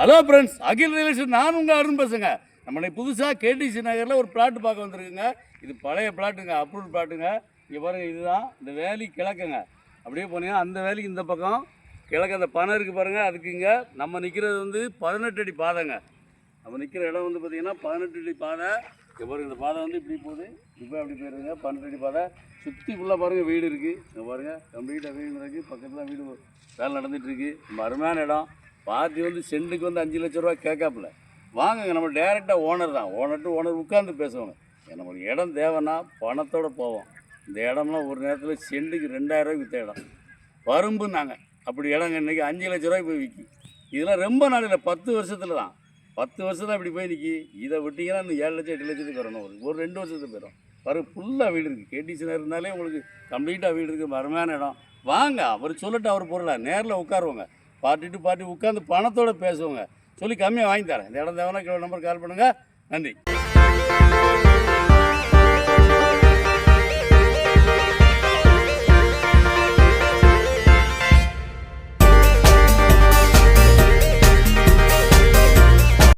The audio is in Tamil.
ஹலோ ஃப்ரெண்ட்ஸ் அகில் ரியலேஷன் நான் உங்கள் அருண் பேசுங்க நம்மளை புதுசாக கேடிசி நகரில் ஒரு பிளாட் பார்க்க வந்திருக்குங்க. இது பழைய பிளாட்டுங்க அப்ரூவ் பிளாட்டுங்க இங்கே பாருங்க இதுதான் இந்த வேலி கிழக்குங்க. அப்படியே போனீங்கன்னா அந்த வேலிக்கு இந்த பக்கம் கிழக்கு அந்த பணம் இருக்குது பாருங்கள் அதுக்கு இங்கே நம்ம நிற்கிறது வந்து பதினெட்டு அடி பாதைங்க. நம்ம நிற்கிற இடம் வந்து பார்த்திங்கன்னா பதினெட்டு அடி பாதை. இங்கே பாருங்க இந்த பாதை வந்து இப்படி போகுது. இப்போ அப்படி போயிருங்க பன்னெண்டு அடி பாதை. சுற்றி ஃபுல்லாக பாருங்கள் வீடு இருக்குது இங்கே பாருங்கள் கம்ப்ளீட்டாக வீடு இருக்குது பக்கத்தில் வீடு வேலை நடந்துகிட்ருக்கு இருக்கு. ரொம்ப அருமையான இடம். பாத்தி வந்து செண்டுக்கு வந்து அஞ்சு லட்ச ரூபா கேட்காப்புல. வாங்குங்க நம்ம டேரெக்டாக ஓனர் தான். ஓனர் டு ஓனர் உட்காந்து பேசுவாங்க. நம்மளுக்கு இடம் தேவைன்னா பணத்தோட போவோம். இந்த இடம்லாம் ஒரு நேரத்தில் செண்டுக்கு ரெண்டாயிரம் விற்ற இடம். வரும்புன்னாங்க. அப்படி இடங்க இன்றைக்கி அஞ்சு லட்ச ரூபாய் போய் விற்கி இதெல்லாம் ரொம்ப நாள் இல்லை பத்து வருஷத்தில் தான். பத்து வருஷம் இப்படி போய் நிற்கி இதை விட்டிங்கன்னா இன்னும் ஏழு லட்சம் எட்டு லட்சத்துக்கு வரணும் ஒரு ஒரு ரெண்டு வருஷத்துக்கு போயிடும். பாரு ஃபுல்லாக வீடு இருக்குது கேடிசனாக இருந்தாலே உங்களுக்கு கம்ப்ளீட்டாக வீடு இருக்குது அருமையான இடம். வாங்க அவர் சொல்லட்டு அவர் பொருளா. நேரில் உட்காருவாங்க. பார்ட்டி டு பார்ட்டி உட்காந்து பணத்தோடு பேசுவோங்க. சொல்லி கம்மியாக வாங்கி தரேன். இந்த இடம் தேவைன்னா கிலோ நம்பர் கால் பண்ணுங்கள் நன்றி.